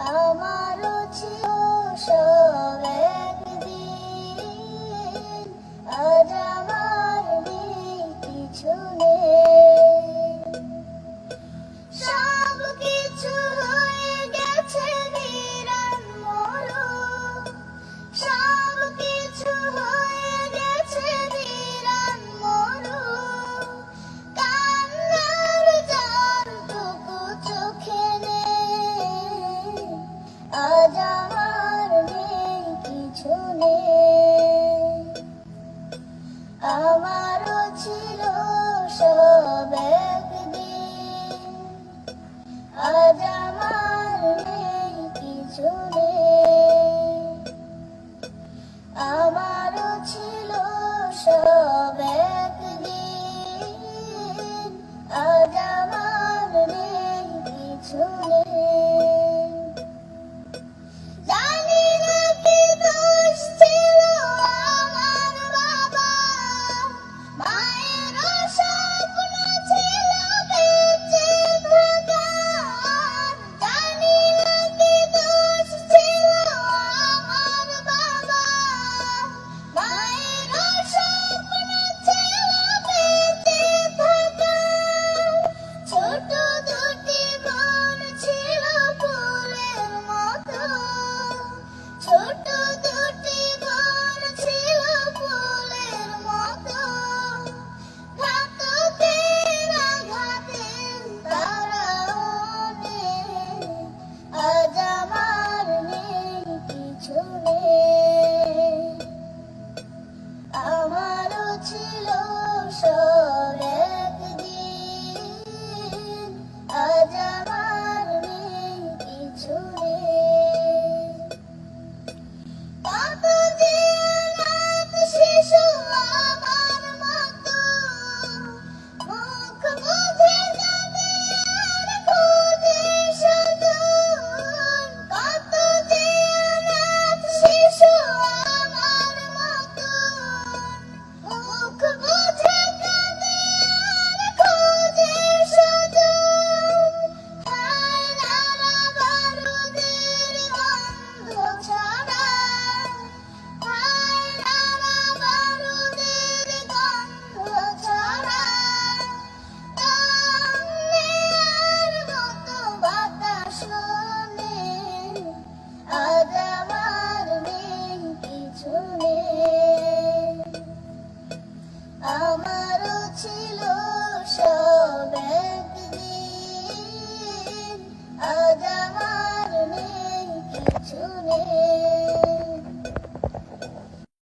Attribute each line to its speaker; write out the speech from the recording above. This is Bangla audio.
Speaker 1: আমার ছিল সবে আমারও ছিল সব একদিন। আজ আমার নেই কিছু নেই। 祝你